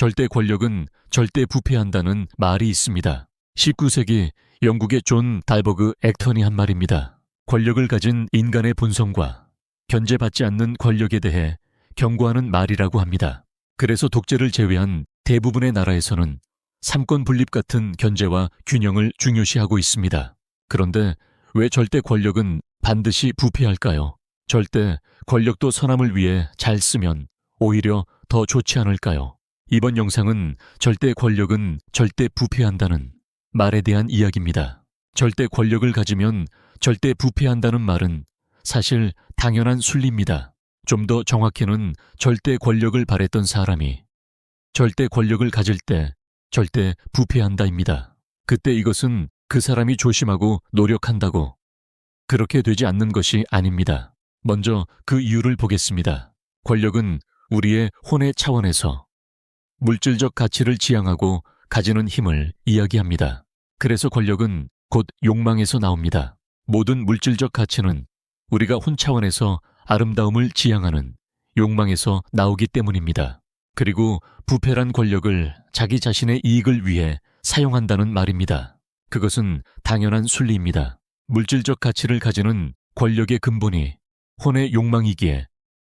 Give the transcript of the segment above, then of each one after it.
절대 권력은 절대 부패한다는 말이 있습니다. 19세기 영국의 존 달버그 액턴이 한 말입니다. 권력을 가진 인간의 본성과 견제받지 않는 권력에 대해 경고하는 말이라고 합니다. 그래서 독재를 제외한 대부분의 나라에서는 삼권 분립 같은 견제와 균형을 중요시하고 있습니다. 그런데 왜 절대 권력은 반드시 부패할까요? 절대 권력도 선함을 위해 잘 쓰면 오히려 더 좋지 않을까요? 이번 영상은 절대 권력은 절대 부패한다는 말에 대한 이야기입니다. 절대 권력을 가지면 절대 부패한다는 말은 사실 당연한 순리입니다. 좀 더 정확히는 절대 권력을 바랬던 사람이 절대 권력을 가질 때 절대 부패한다입니다. 그때 이것은 그 사람이 조심하고 노력한다고 그렇게 되지 않는 것이 아닙니다. 먼저 그 이유를 보겠습니다. 권력은 우리의 혼의 차원에서 물질적 가치를 지향하고 가지는 힘을 이야기합니다. 그래서 권력은 곧 욕망에서 나옵니다. 모든 물질적 가치는 우리가 혼 차원에서 아름다움을 지향하는 욕망에서 나오기 때문입니다. 그리고 부패란 권력을 자기 자신의 이익을 위해 사용한다는 말입니다. 그것은 당연한 순리입니다. 물질적 가치를 가지는 권력의 근본이 혼의 욕망이기에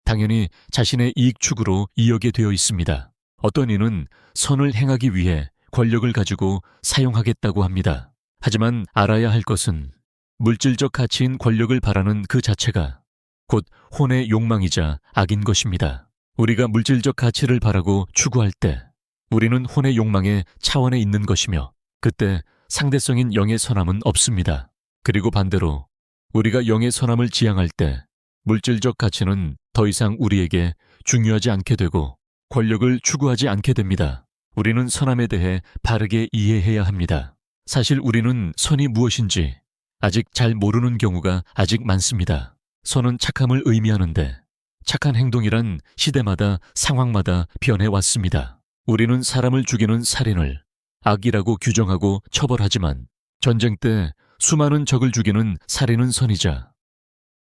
당연히 자신의 이익 추구로 이어게 되어 있습니다. 어떤 이는 선을 행하기 위해 권력을 가지고 사용하겠다고 합니다. 하지만 알아야 할 것은 물질적 가치인 권력을 바라는 그 자체가 곧 혼의 욕망이자 악인 것입니다. 우리가 물질적 가치를 바라고 추구할 때 우리는 혼의 욕망의 차원에 있는 것이며 그때 상대성인 영의 선함은 없습니다. 그리고 반대로 우리가 영의 선함을 지향할 때 물질적 가치는 더 이상 우리에게 중요하지 않게 되고 권력을 추구하지 않게 됩니다. 우리는 선함에 대해 바르게 이해해야 합니다. 사실 우리는 선이 무엇인지 아직 잘 모르는 경우가 아직 많습니다. 선은 착함을 의미하는데 착한 행동이란 시대마다 상황마다 변해 왔습니다. 우리는 사람을 죽이는 살인을 악이라고 규정하고 처벌하지만 전쟁 때 수많은 적을 죽이는 살인은 선이자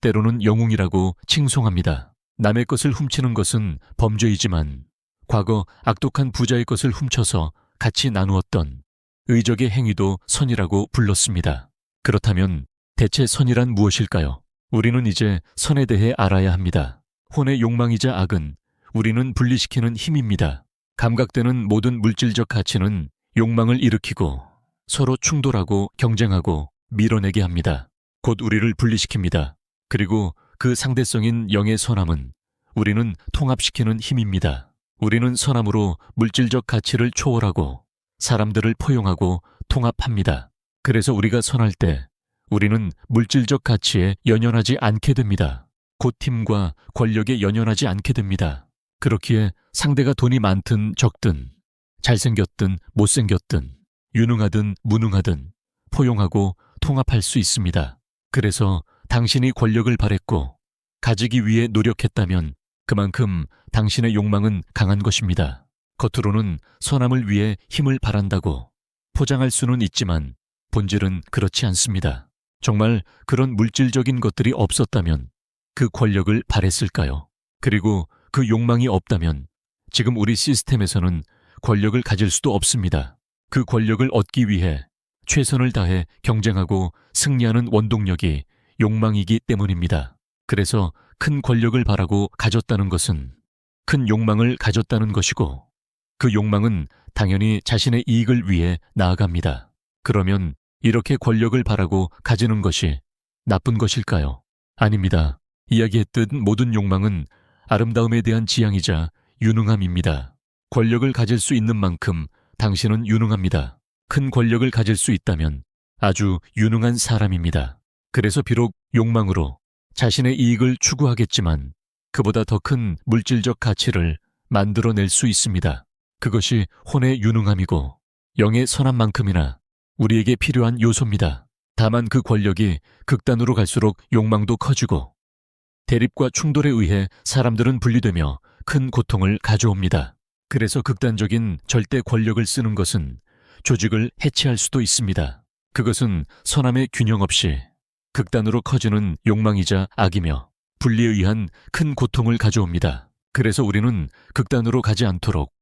때로는 영웅이라고 칭송합니다. 남의 것을 훔치는 것은 범죄이지만 과거 악독한 부자의 것을 훔쳐서 같이 나누었던 의적의 행위도 선이라고 불렀습니다. 그렇다면 대체 선이란 무엇일까요? 우리는 이제 선에 대해 알아야 합니다. 혼의 욕망이자 악은 우리는 분리시키는 힘입니다. 감각되는 모든 물질적 가치는 욕망을 일으키고 서로 충돌하고 경쟁하고 밀어내게 합니다. 곧 우리를 분리시킵니다. 그리고 그 상대성인 영의 선함은 우리는 통합시키는 힘입니다. 우리는 선함으로 물질적 가치를 초월하고 사람들을 포용하고 통합합니다. 그래서 우리가 선할 때 우리는 물질적 가치에 연연하지 않게 됩니다. 곧 힘과 권력에 연연하지 않게 됩니다. 그렇기에 상대가 돈이 많든 적든 잘생겼든 못생겼든 유능하든 무능하든 포용하고 통합할 수 있습니다. 그래서 당신이 권력을 바랬고 가지기 위해 노력했다면 그만큼 당신의 욕망은 강한 것입니다. 겉으로는 선함을 위해 힘을 바란다고 포장할 수는 있지만 본질은 그렇지 않습니다. 정말 그런 물질적인 것들이 없었다면 그 권력을 바랬을까요? 그리고 그 욕망이 없다면 지금 우리 시스템에서는 권력을 가질 수도 없습니다. 그 권력을 얻기 위해 최선을 다해 경쟁하고 승리하는 원동력이 욕망이기 때문입니다. 그래서 큰 권력을 바라고 가졌다는 것은 큰 욕망을 가졌다는 것이고 그 욕망은 당연히 자신의 이익을 위해 나아갑니다. 그러면 이렇게 권력을 바라고 가지는 것이 나쁜 것일까요? 아닙니다. 이야기했듯 모든 욕망은 아름다움에 대한 지향이자 유능함입니다. 권력을 가질 수 있는 만큼 당신은 유능합니다. 큰 권력을 가질 수 있다면 아주 유능한 사람입니다. 그래서 비록 욕망으로 자신의 이익을 추구하겠지만 그보다 더 큰 물질적 가치를 만들어낼 수 있습니다. 그것이 혼의 유능함이고 영의 선함만큼이나 우리에게 필요한 요소입니다. 다만 그 권력이 극단으로 갈수록 욕망도 커지고 대립과 충돌에 의해 사람들은 분리되며 큰 고통을 가져옵니다. 그래서 극단적인 절대 권력을 쓰는 것은 조직을 해체할 수도 있습니다. 그것은 선함의 균형 없이 극단으로 커지는 욕망이자 악이며 분리에 의한 큰 고통을 가져옵니다. 그래서 우리는 극단으로 가지 않도록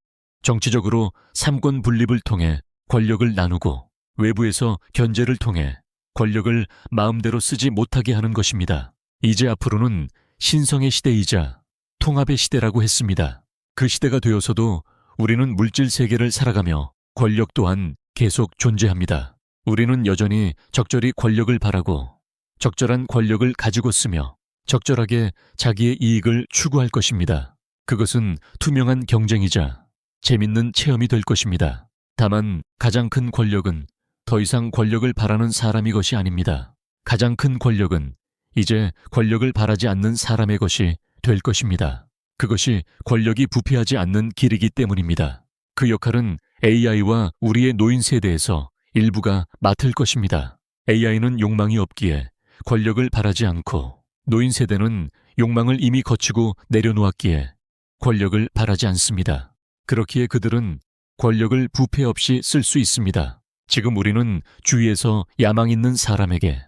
정치적으로 삼권 분립을 통해 권력을 나누고 외부에서 견제를 통해 권력을 마음대로 쓰지 못하게 하는 것입니다. 이제 앞으로는 신성의 시대이자 통합의 시대라고 했습니다. 그 시대가 되어서도 우리는 물질 세계를 살아가며 권력 또한 계속 존재합니다. 우리는 여전히 적절히 권력을 바라고 적절한 권력을 가지고 쓰며 적절하게 자기의 이익을 추구할 것입니다. 그것은 투명한 경쟁이자 재밌는 체험이 될 것입니다. 다만 가장 큰 권력은 더 이상 권력을 바라는 사람이 것이 아닙니다. 가장 큰 권력은 이제 권력을 바라지 않는 사람의 것이 될 것입니다. 그것이 권력이 부패하지 않는 길이기 때문입니다. 그 역할은 AI와 우리의 노인 세대에서 일부가 맡을 것입니다. AI는 욕망이 없기에 권력을 바라지 않고 노인 세대는 욕망을 이미 거치고 내려놓았기에 권력을 바라지 않습니다. 그렇기에 그들은 권력을 부패 없이 쓸 수 있습니다. 지금 우리는 주위에서 야망 있는 사람에게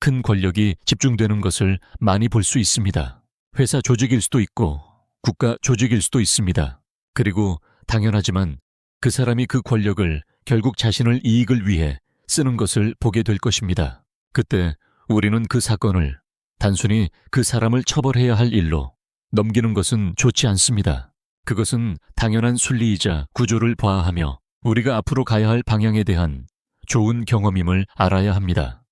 큰 권력이 집중되는 것을 많이 볼 수 있습니다. 회사 조직일 수도 있고 국가 조직일 수도 있습니다. 그리고 당연하지만 그 사람이 그 권력을 결국 자신을 이익을 위해 쓰는 것을 보게 될 것입니다. 그때 우리는 그 사건을 단순히 그 사람을 처벌해야 할 일로 넘기는 것은 좋지 않습니다. 그것은 당연한 순리이자 구조를 봐하며 우리가 앞으로 가야 할 방향에 대한 좋은 경험임을 알아야 합니다.